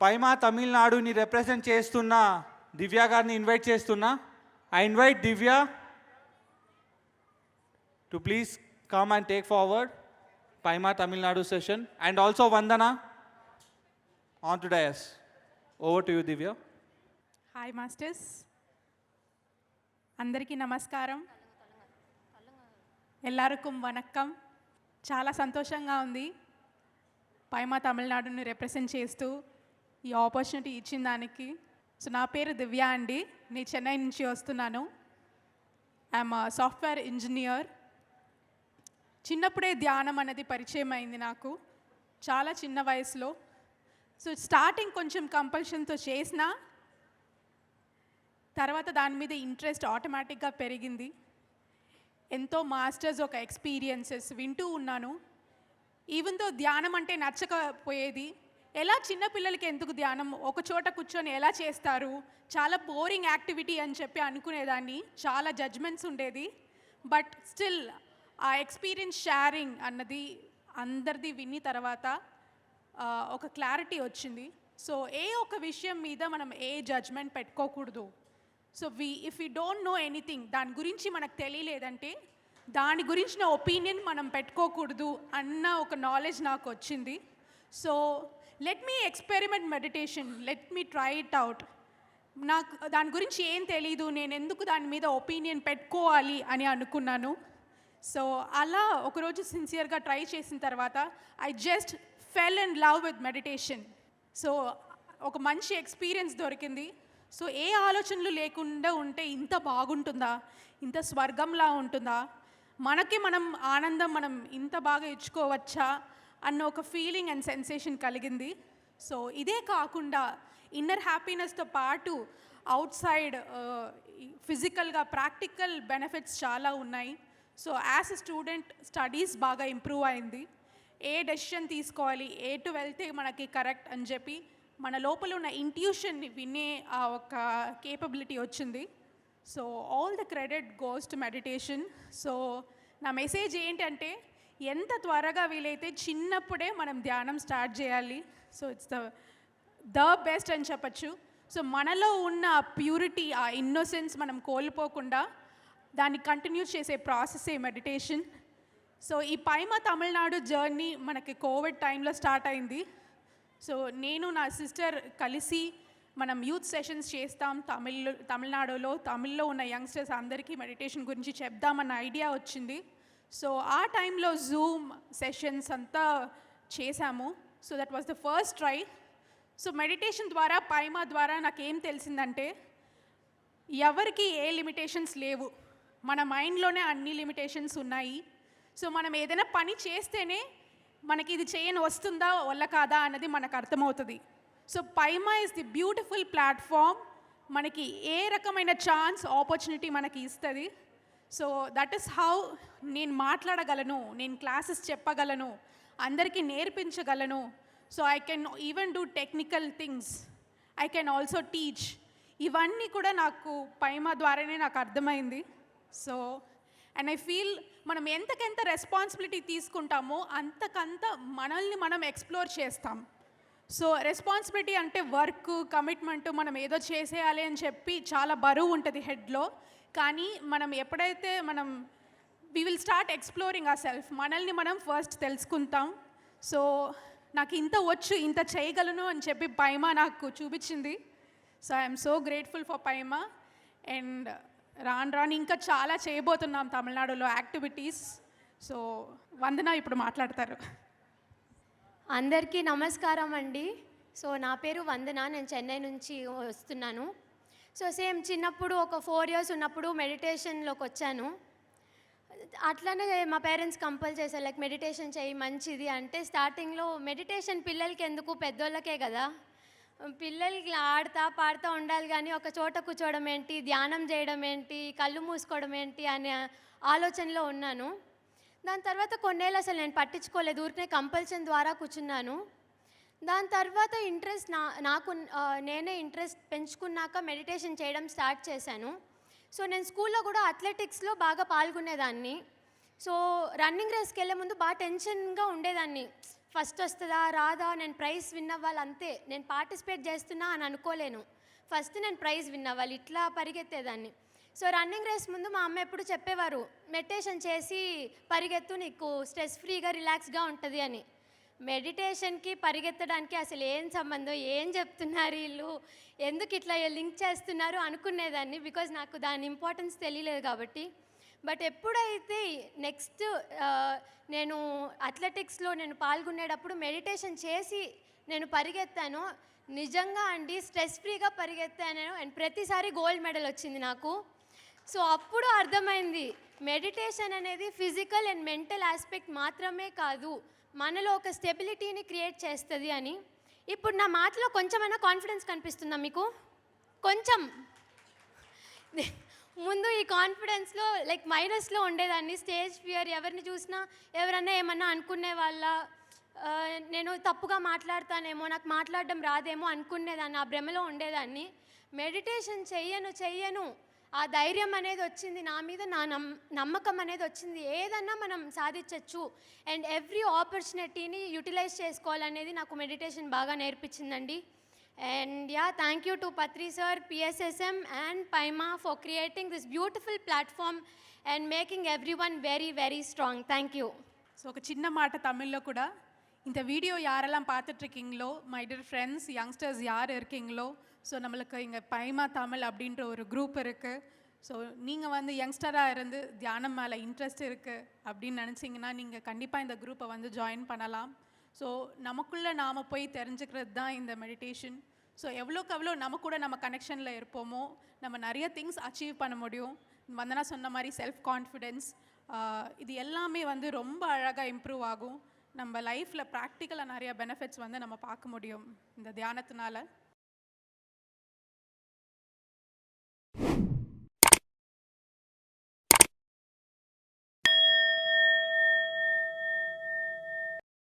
పైమా తమిళనాడుని represent చేస్తున్న దివ్య గారిని invite చేస్తున్నా. I invite Divya to please come and take forward PYMA Tamil Nadu session and also Vandana on to dais over to you Divya. Hi masters అందరికీ నమస్కారం. ఎల్లరికం వనక్కం. చాలా సంతోషంగా ఉంది పైమా తమిళనాడుని represent చేస్తూ. ఈ ఆపర్చునిటీ ఇచ్చిన దానికి. సో నా పేరు దివ్య అండి. నేను చెన్నై నుంచి వస్తున్నాను. ఐఎమ్ సాఫ్ట్వేర్ ఇంజనీర్ చిన్నప్పుడే ధ్యానం అనేది పరిచయం అయింది నాకు. చాలా చిన్న వయసులో. సో స్టార్టింగ్ కొంచెం కంపల్షన్తో చేసినా. తర్వాత దాని మీద ఇంట్రెస్ట్ ఆటోమేటిక్గా పెరిగింది. ఎంతో మాస్టర్స్ ఒక ఎక్స్పీరియన్సెస్ వింటూ ఉన్నాను. ఈవెన్తో ధ్యానం అంటే నచ్చకపోయేది ఎలా చిన్నపిల్లలకి ఎందుకు ధ్యానం? ఒక చోట కూర్చొని ఎలా చేస్తారు? చాలా బోరింగ్ యాక్టివిటీ అని చెప్పి అనుకునేదాన్ని. చాలా జడ్జ్మెంట్స్ ఉండేది. బట్ స్టిల్ ఆ ఎక్స్పీరియన్స్ షేరింగ్ అన్నది అందరిది విని తర్వాత ఒక క్లారిటీ వచ్చింది. సో ఏ ఒక విషయం మీద మనం ఏ జడ్జ్మెంట్ పెట్టుకోకూడదు. So we if you don't know anything దాని గురించి మనకు తెలియలేదంటే దాని గురించిన ఒపీనియన్ మనం పెట్టుకోకూడదు అన్న ఒక నాలెడ్జ్ నాకు వచ్చింది. So let me experiment meditation let me try it out నాకు దాని గురించి ఏం తెలీదు. నేను ఎందుకు దాని మీద ఒపీనియన్ పెట్టుకోవాలి అని అనుకున్నాను. సో అలా ఒకరోజు సిన్సియర్గా ట్రై చేసిన తర్వాత I just fell and love with meditation so ఒక మంచి ఎక్స్పీరియన్స్ దొరికింది. సో ఏ ఆలోచనలు లేకుండా ఉంటే ఇంత బాగుంటుందా? ఇంత స్వర్గంలా ఉంటుందా? మనకి మనం ఆనందం మనం ఇంత బాగా ఇచ్చుకోవచ్చా? అన్న ఒక ఫీలింగ్ అండ్ సెన్సేషన్ కలిగింది. సో ఇదే కాకుండా ఇన్నర్ హ్యాపీనెస్తో పాటు అవుట్ సైడ్ ఫిజికల్గా ప్రాక్టికల్ బెనిఫిట్స్ చాలా ఉన్నాయి. So as a student studies బాగా ఇంప్రూవ్ అయింది. ఏ డెసిషన్ తీసుకోవాలి ఏ టు వెళ్తే మనకి కరెక్ట్ అని చెప్పి మన లోపల ఉన్న ఇంట్యూషన్ని వినే ఆ ఒక కేపబిలిటీ వచ్చింది. So all the credit goes to meditation so నా మెసేజ్ ఏంటంటే ఎంత త్వరగా వీలైతే చిన్నప్పుడే మనం ధ్యానం స్టార్ట్ చేయాలి. So it's the the best అని చెప్పచ్చు. సో మనలో ఉన్న ఆ ప్యూరిటీ ఆ ఇన్నోసెన్స్ మనం కోల్పోకుండా దాన్ని కంటిన్యూ చేసే ప్రాసెసే మెడిటేషన్ సో ఈ పైమ తమిళనాడు జర్నీ మనకి కోవిడ్ టైంలో స్టార్ట్ అయింది. సో నేను నా సిస్టర్ కలిసి మనం యూత్ సెషన్స్ చేస్తాం. తమిళ్ తమిళనాడులో తమిళ్ళో ఉన్న యంగ్స్టర్స్ అందరికీ మెడిటేషన్ గురించి చెప్దామన్న ఐడియా వచ్చింది. సో ఆ టైంలో జూమ్ సెషన్స్ అంతా చేశాము. So that was the first try so meditation ద్వారా పైమా ద్వారా నాకేం తెలిసిందంటే ఎవరికి ఏ లిమిటేషన్స్ లేవు. మన మైండ్లోనే అన్ని లిమిటేషన్స్ ఉన్నాయి. సో మనం ఏదైనా పని చేస్తేనే మనకి ఇది చేయని వస్తుందా వల్ల కాదా అన్నది మనకు అర్థమవుతుంది. So PYMA is the beautiful platform మనకి ఏ రకమైన ఛాన్స్ ఆపర్చునిటీ మనకి ఇస్తుంది. సో దట్ ఈస్ హౌ నేను మాట్లాడగలను నేను క్లాసెస్ చెప్పగలను అందరికీ నేర్పించగలను. So I can even do technical things I can also teach ఇవన్నీ కూడా నాకు పైమా ద్వారానే నాకు అర్థమైంది. సో అండ్ ఐ ఫీల్ మనం ఎంతకెంత రెస్పాన్సిబిలిటీ తీసుకుంటామో అంతకంత మనల్ని మనం ఎక్స్ప్లోర్ చేస్తాం. సో రెస్పాన్సిబిలిటీ అంటే వర్క్ కమిట్మెంట్ మనం ఏదో చేసేయాలి అని చెప్పి చాలా బరువు ఉంటుంది హెడ్లో కానీ మనం ఎప్పుడైతే మనం వి విల్ స్టార్ట్ ఎక్స్ప్లోరింగ్ ఆ సెల్ఫ్ మనల్ని మనం ఫస్ట్ తెలుసుకుంటాం. సో నాకు ఇంత వచ్చు ఇంత చేయగలను అని చెప్పి పైమ నాకు చూపించింది. So I'm so grateful for PYMA. And రాను రాను ఇంకా చాలా చేయబోతున్నాం తమిళనాడులో యాక్టివిటీస్ సో వందన ఇప్పుడు మాట్లాడతారు. అందరికీ నమస్కారం అండి. సో నా పేరు వందన. నేను చెన్నై నుంచి వస్తున్నాను. సో సేమ్ చిన్నప్పుడు ఒక ఫోర్ ఇయర్స్ ఉన్నప్పుడు మెడిటేషన్లోకి వచ్చాను. అట్లనే మా పేరెంట్స్ కంపల్ చేశారు లైక్ మెడిటేషన్ చేయి మంచిది అంటే స్టార్టింగ్లో మెడిటేషన్ పిల్లలకి ఎందుకు? పెద్దోళ్ళకే కదా. పిల్లలకి ఆడతా పాడుతూ ఉండాలి కానీ ఒక చోట కూర్చోవడం ఏంటి? ధ్యానం చేయడం ఏంటి? కళ్ళు మూసుకోవడం ఏంటి? అనే ఆలోచనలో ఉన్నాను. దాని తర్వాత కొన్నేళ్ళు అసలు నేను పట్టించుకోలేదు ఊరికనే కంపల్షన్ ద్వారా కూర్చున్నాను. దాని తర్వాత ఇంట్రెస్ట్ నా నాకు నేనే ఇంట్రెస్ట్ పెంచుకున్నాక మెడిటేషన్ చేయడం స్టార్ట్ చేశాను. సో నేను స్కూల్లో కూడా అథ్లెటిక్స్లో బాగా పాల్గొనేదాన్ని. సో రన్నింగ్ రేస్కి వెళ్ళే ముందు బాగా టెన్షన్గా ఉండేదాన్ని. ఫస్ట్ వస్తుందా రాదా నేను ప్రైజ్ విన్ అవ్వాలి అంతే. నేను పార్టిసిపేట్ చేస్తున్నా అని అనుకోలేను. ఫస్ట్ నేను ప్రైజ్ విన్ అవ్వాలి ఇట్లా పరిగెత్తేదాన్ని. సో రన్నింగ్ రేస్ ముందు మా అమ్మ ఎప్పుడు చెప్పేవారు మెడిటేషన్ చేసి పరిగెత్తు నీకు స్ట్రెస్ ఫ్రీగా రిలాక్స్గా ఉంటుంది అని. మెడిటేషన్కి పరిగెత్తడానికి అసలు ఏం సంబంధం ఏం చెప్తున్నారు వీళ్ళు ఎందుకు ఇట్లా లింక్ చేస్తున్నారు అనుకునేదాన్ని బికాజ్ నాకు దాని ఇంపార్టెన్స్ తెలియలేదు కాబట్టి. బట్ ఎప్పుడైతే నెక్స్ట్ నేను అథ్లెటిక్స్లో నేను పాల్గొనేటప్పుడు మెడిటేషన్ చేసి నేను పరిగెత్తాను నిజంగా అండి స్ట్రెస్ ఫ్రీగా పరిగెత్తాను అండ్ ప్రతిసారి గోల్డ్ మెడల్ వచ్చింది నాకు. సో అప్పుడు అర్థమైంది మెడిటేషన్ అనేది ఫిజికల్ అండ్ మెంటల్ ఆస్పెక్ట్ మాత్రమే కాదు మనలో ఒక స్టెబిలిటీని క్రియేట్ చేస్తుంది అని. ఇప్పుడు నా మాటలో కొంచెమైనా కాన్ఫిడెన్స్ కనిపిస్తుందా మీకు? కొంచెం. ముందు ఈ కాన్ఫిడెన్స్లో లైక్ మైనస్లో ఉండేదాన్ని స్టేజ్ ఫియర్ ఎవరిని చూసినా ఎవరన్నా ఏమన్నా అనుకునే వాళ్ళ నేను తప్పుగా మాట్లాడతానేమో నాకు మాట్లాడడం రాదేమో అనుకునేదాన్ని ఆ భ్రమలో ఉండేదాన్ని. మెడిటేషన్ చెయ్యను చెయ్యను. ఆ ధైర్యం అనేది వచ్చింది నా మీద నా నమ్ నమ్మకం అనేది వచ్చింది ఏదన్నా మనం సాధించవచ్చు అండ్ ఎవ్రీ ఆపర్చునిటీని యూటిలైజ్ చేసుకోవాలనేది నాకు మెడిటేషన్ బాగా నేర్పించిందండి And yeah, thank you to Patri sir, PSSM, and Paima for creating this beautiful platform and making everyone very, very strong. Thank you. So ఒక சின்ன మాట தமிழில் கூட இந்த வீடியோ யாரெல்லாம் பார்த்துட்ருக்கீங்களோ மை டியர் ஃப்ரெண்ட்ஸ் யங்ஸ்டர்ஸ் யார் இருக்கீங்களோ ஸோ நம்மளுக்கு இங்கே பைமா தமிழ் அப்படின்ற ஒரு குரூப் இருக்குது ஸோ நீங்கள் வந்து யங்ஸ்டராக இருந்து தியானம் மேலே இன்ட்ரெஸ்ட் இருக்குது அப்படின்னு நினச்சிங்கன்னா நீங்கள் கண்டிப்பாக இந்த குரூப்பை வந்து ஜாயின் பண்ணலாம். ஸோ நமக்குள்ளே நாம் போய் தெரிஞ்சுக்கிறது தான் இந்த மெடிடேஷன் ஸோ எவ்வளோக்கு எவ்வளோ நம்ம கூட நம்ம கனெக்ஷனில் இருப்போமோ நம்ம நிறைய திங்ஸ் அச்சீவ் பண்ண முடியும். வந்தனா சொன்ன மாதிரி செல்ஃப் கான்ஃபிடென்ஸ் இது எல்லாமே வந்து ரொம்ப அழகாக இம்ப்ரூவ் ஆகும். நம்ம லைஃப்பில் ப்ராக்டிக்கலாக நிறைய பெனிஃபிட்ஸ் வந்து நம்ம பார்க்க முடியும் இந்த தியானத்தினால.